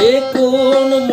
એ કોણ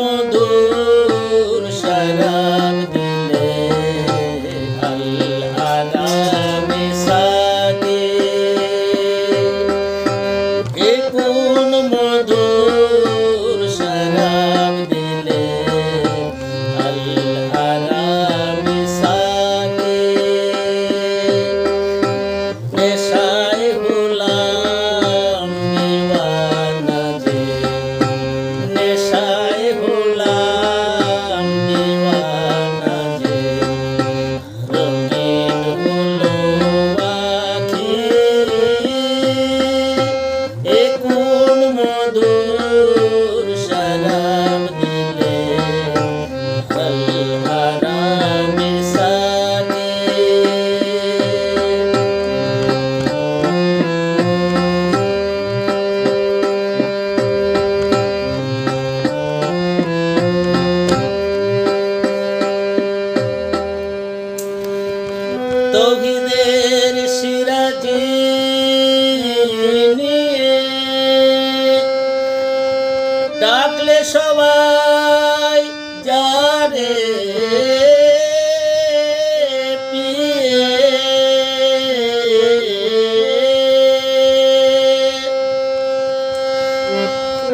সবাই যারে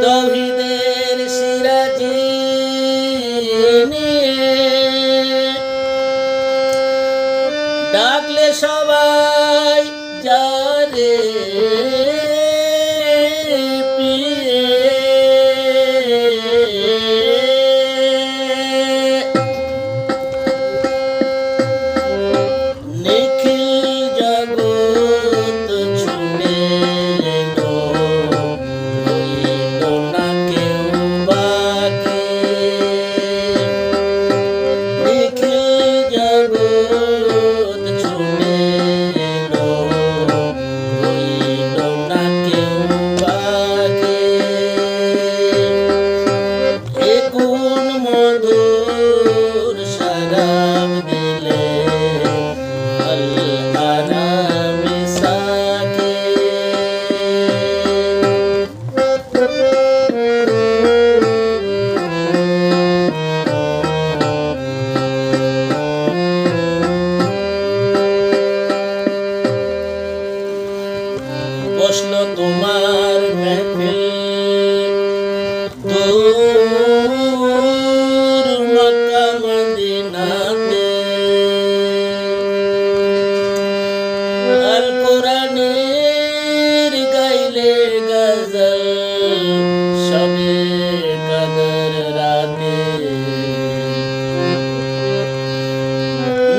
তহিদের সিরাজি ডাকলে সবাই যারে রাতের গজল সবে কদর রাতে।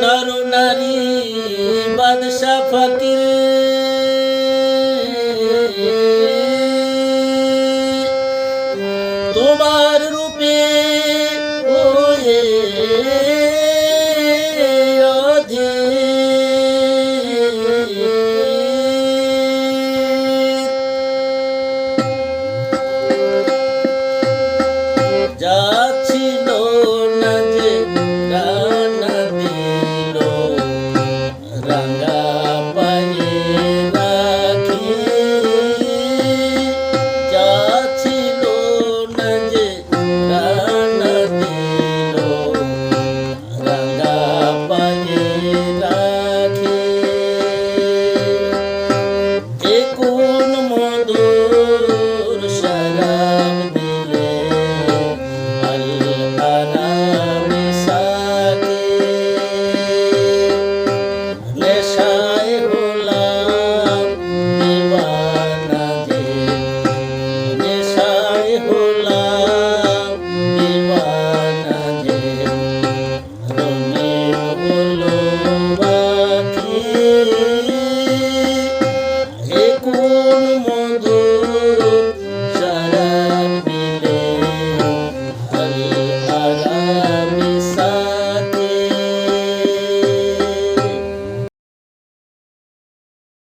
নর নারী বাদশা ফকির। তোমার রূপে ওয়ে Thank you.